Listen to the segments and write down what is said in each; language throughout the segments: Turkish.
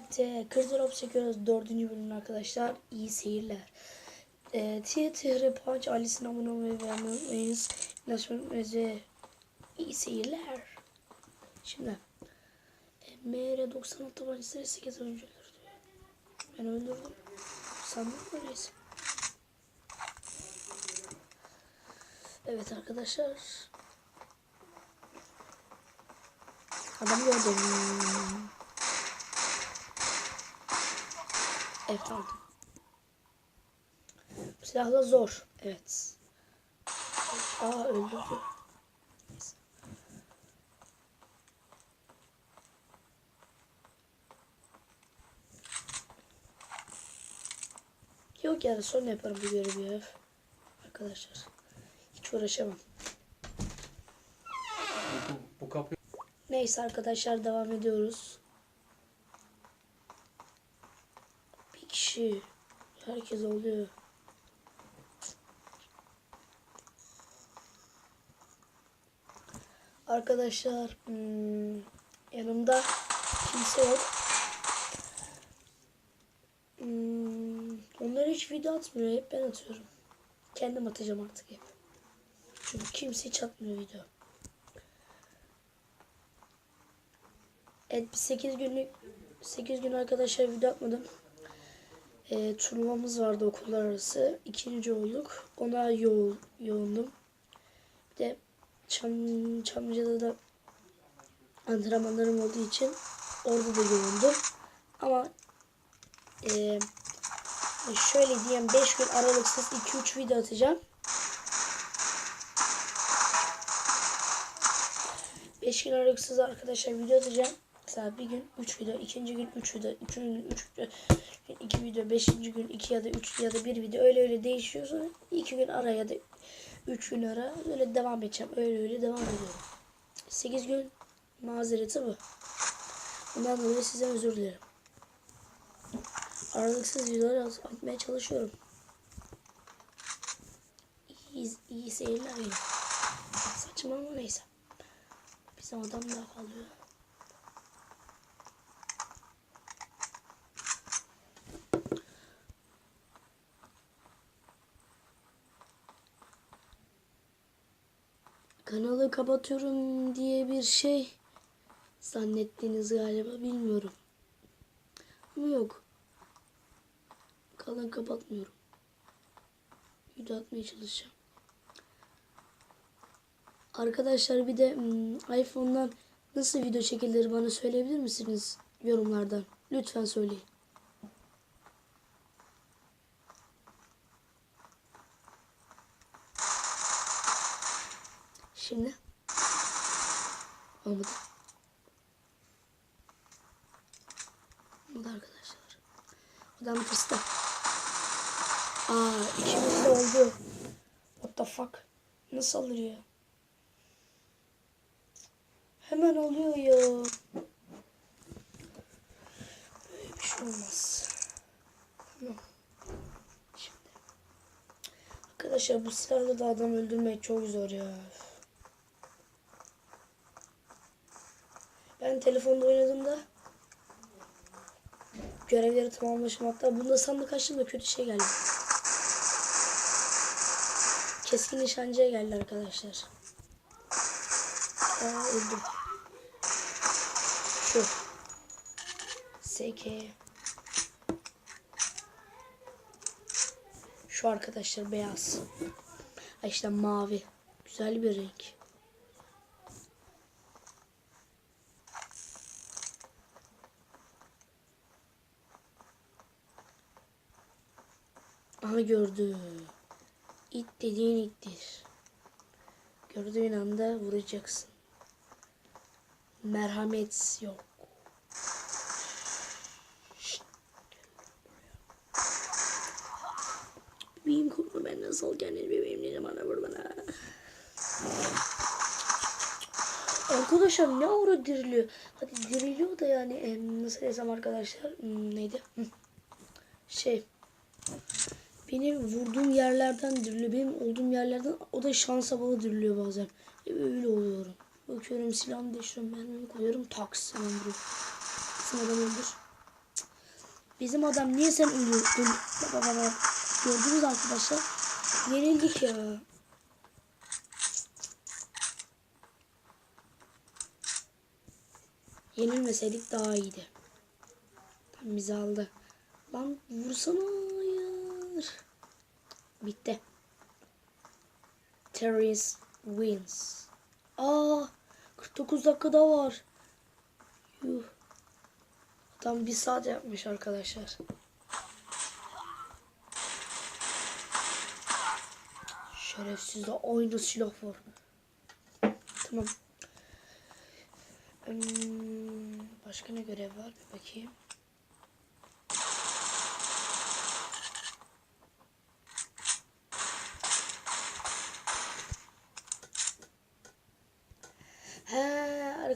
birlikte Kırdırop çekiyoruz. Dördüncü bölüm arkadaşlar. İyi seyirler. Ee, Tiyatro Punch ailesine abone olmayı beğenmeyi unutmayınız. Nasıl ve iyi seyirler. Şimdi e, MR96 tabancasıyla 8 oyuncu öldürdü. Ben öldürdüm. Sandım öyleyse. Evet arkadaşlar. Adam gördüm. Evet aldım. Bu silahla zor. Evet. Aa öldürdü. Neyse. Yok yani sonra yaparım bu görevi ya. Arkadaşlar. Hiç uğraşamam. Bu, bu kapı Neyse arkadaşlar devam ediyoruz. Bir kişi. Herkes oluyor. Arkadaşlar hmm, yanımda kimse yok. Hmm, onlar hiç video atmıyor. Hep ben atıyorum. Kendim atacağım artık hep. Çünkü kimse hiç atmıyor video. Evet biz 8 günlük 8 gün arkadaşlar video atmadım. E, turnuvamız vardı okullar arası. İkinci olduk. Ona yo yoğundum. Bir de Çam, Çamlıca'da da antrenmanlarım olduğu için orada da yoğundum. Ama e, şöyle diyeyim 5 gün aralıksız 2-3 video atacağım. 5 gün aralıksız arkadaşlar video atacağım. Mesela bir gün 3 video, ikinci gün 3 video, üçüncü gün 3 video, 2 video, beşinci gün 2 ya da 3 ya da 1 video öyle öyle değişiyor sonra 2 gün ara ya da 3 gün ara öyle devam edeceğim. Öyle öyle devam ediyorum. 8 gün mazereti bu. Bundan dolayı size özür dilerim. Aralıksız videolar at- atmaya çalışıyorum. İyi, iyi seyirler yine. Saçma ama neyse. Bizim adam daha kalıyor. Kanalı kapatıyorum diye bir şey zannettiniz galiba bilmiyorum. Ama yok. Kanalı kapatmıyorum. Video atmaya çalışacağım. Arkadaşlar bir de hmm, iPhone'dan nasıl video çekilir bana söyleyebilir misiniz yorumlardan? Lütfen söyleyin. Şimdi olmadı. Olmadı arkadaşlar. Adam tırstı. Aa ikimiz de oldu. What the fuck? Nasıl oluyor? Hemen oluyor ya. Böyle bir şey olmaz. Şimdi. Arkadaşlar bu silahla da adam öldürmek çok zor ya. Ben telefonda oynadığımda görevleri tamamlamışım. Hatta bunda sandık açtığımda kötü şey geldi. Keskin nişancıya geldi arkadaşlar. Aa öldüm. Şu. SK. Şu arkadaşlar beyaz. Ay işte mavi. Güzel bir renk. Aha gördü. İt dediğin ittir. Gördüğün anda vuracaksın. Merhamet yok. Bebeğim korkma ben nasıl kendini bebeğim ne bana vur bana. Arkadaşlar ne ara diriliyor? Hadi diriliyor da yani nasıl desem arkadaşlar hmm, neydi? Hı. Şey benim vurduğum yerlerden diriliyor. Benim olduğum yerlerden o da şansa bağlı diriliyor bazen. Öyle oluyorum. Bakıyorum silahımı değiştiriyorum. Ben koyuyorum. Taks hemen vuruyor. Sen adam öldür. Bizim adam niye sen ölüyorsun? Baba baba. Gördünüz arkadaşlar. Yenildik ya. Yenilmeseydik daha iyiydi. Tam bizi aldı. Lan vursana hayır. Bitti. Terrorist wins. Aa 49 dakika daha var. Yuh. Tam bir saat yapmış arkadaşlar. Şerefsizde aynı silah var. Tamam. Hmm, başka ne görev var? Bir bakayım.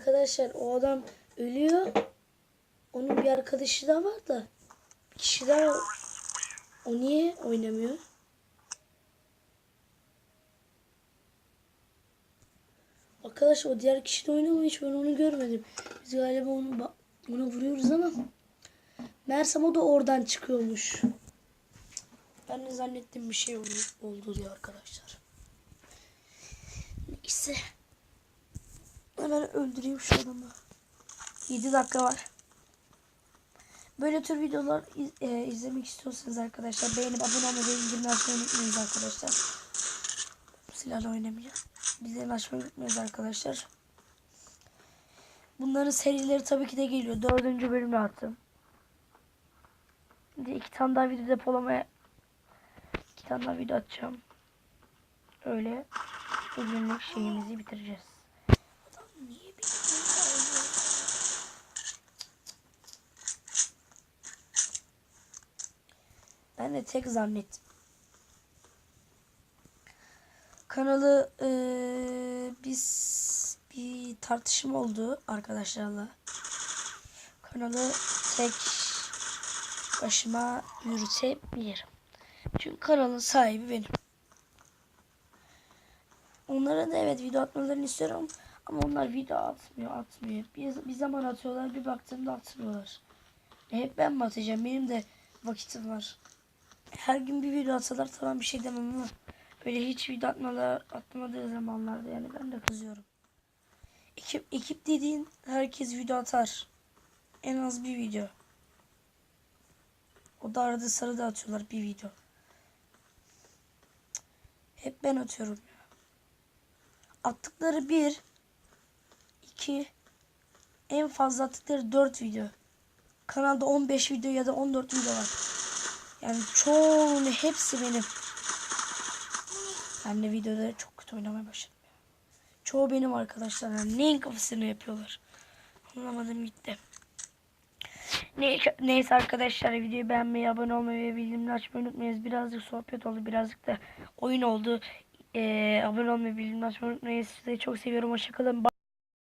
Arkadaşlar o adam ölüyor. Onun bir arkadaşı da var da. Bir kişi daha o niye oynamıyor? Arkadaş o diğer kişi de oynamıyor hiç ben onu görmedim. Biz galiba onu ona vuruyoruz ama Mersem o da oradan çıkıyormuş. Ben de zannettim bir şey oldu, oldu diye arkadaşlar. Neyse. Hemen öldüreyim şu adamı. 7 dakika var. Böyle tür videolar iz- e, izlemek istiyorsanız arkadaşlar beğenip abone olmayı ve bildirimleri açmayı unutmayınız arkadaşlar. Silahla oynamayacağım. Bildirim açmayı unutmayınız arkadaşlar. Bunların serileri tabii ki de geliyor. Dördüncü bölümü attım. Şimdi iki tane daha video depolamaya iki tane daha video atacağım. Öyle bugünlük şeyimizi bitireceğiz. Adam niye bilmiyor? De tek zannettim. Kanalı eee, biz bir tartışma oldu arkadaşlarla. Kanalı tek başıma yürütebilirim. Çünkü kanalın sahibi benim. Onlara da evet video atmalarını istiyorum ama onlar video atmıyor, atmıyor. Bir, bir zaman atıyorlar, bir baktığımda atmıyorlar. Hep ben mi atacağım? Benim de vakitim var. Her gün bir video atsalar tamam bir şey demem ama böyle hiç video atmalar, atmadığı zamanlarda yani ben de kızıyorum. Ekip, ekip dediğin herkes video atar. En az bir video. O da arada sırada atıyorlar bir video. Hep ben atıyorum. Attıkları bir, iki, en fazla attıkları dört video. Kanalda 15 video ya da 14 video var. Yani çoğunun hepsi benim. Ben de videoda çok kötü oynamaya başladım. Çoğu benim arkadaşlar. Yani neyin kafasını yapıyorlar. Anlamadım gitti. Neyse, neyse arkadaşlar videoyu beğenmeyi, abone olmayı ve bildirimleri açmayı unutmayınız. Birazcık sohbet oldu, birazcık da oyun oldu. Ee, abone olmayı, bildirimleri açmayı unutmayın. Sizi çok seviyorum. Hoşçakalın.